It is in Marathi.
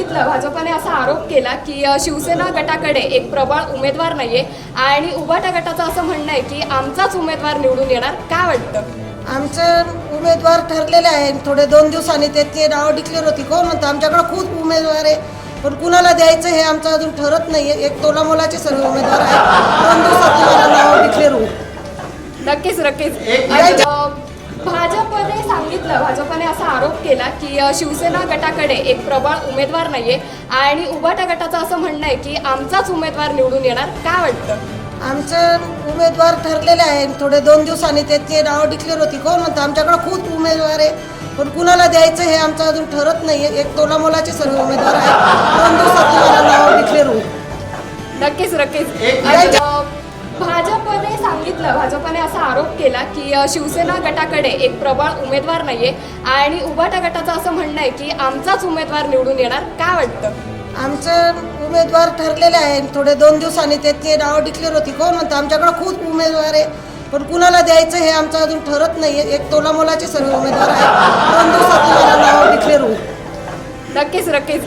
सांगितलं भाजपने असा आरोप केला की शिवसेना गटाकडे एक प्रबळ उमेदवार नाहीये आणि उभाटा गटाचं असं म्हणणं आहे की आमचाच उमेदवार निवडून येणार. काय वाटतं? आमचे उमेदवार ठरलेले आहे थोडे दोन दिवसांनी त्याची नावं डिक्लेअर होती कोण म्हणतं? आमच्याकडे खूप उमेदवार आहे. पण कुणाला द्यायचं हे आमचं अजून ठरत नाही आहे एक तोला मोलाचे सर्व उमेदवार आहेत. दोन दिवसात तुम्हाला नावं डिक्लेअर होईल. नक्कीच नक्कीच. सांगितलं. भाजपने असा आरोप केला की शिवसेना गटाकडे एक प्रबळ उमेदवार नाहीये आणि उभाटा गटाचं असं म्हणणं आहे की आमचाच उमेदवार निवडून येणार. काय वाटतं? आमचे उमेदवार ठरलेले आहे थोडे दोन दिवसांनी त्याची नावं डिक्लेअर होती कोण म्हणतं? आमच्याकडे खूप उमेदवार आहे. पण कुणाला द्यायचं हे आमचं अजून ठरत नाही आहे एक तोला मोलाचे सर्व उमेदवार आहेत. दोन दिवसात तुम्हाला नावं डिक्लेअर होईल. नक्कीच नक्कीच. भाजपने सांगितलं भाजपने असा आरोप केला की शिवसेना गटाकडे एक प्रबळ उमेदवार नाहीये आणि उभाटा गटाचं असं म्हणणं आहे की आमचाच उमेदवार निवडून येणार. काय वाटतं? आमचे उमेदवार ठरलेले आहे. थोडे दोन दिवसांनी त्याची नावं डिक्लेअर होती कोण म्हणतं? आमच्याकडे खूप उमेदवार आहे. पण कुणाला द्यायचं हे आमचं अजून ठरत नाही आहे एक तोला मोलाचे सर्व उमेदवार आहेत. दोन दिवसात तुम्हाला नावं डिक्लेअर होईल. नक्कीच नक्कीच.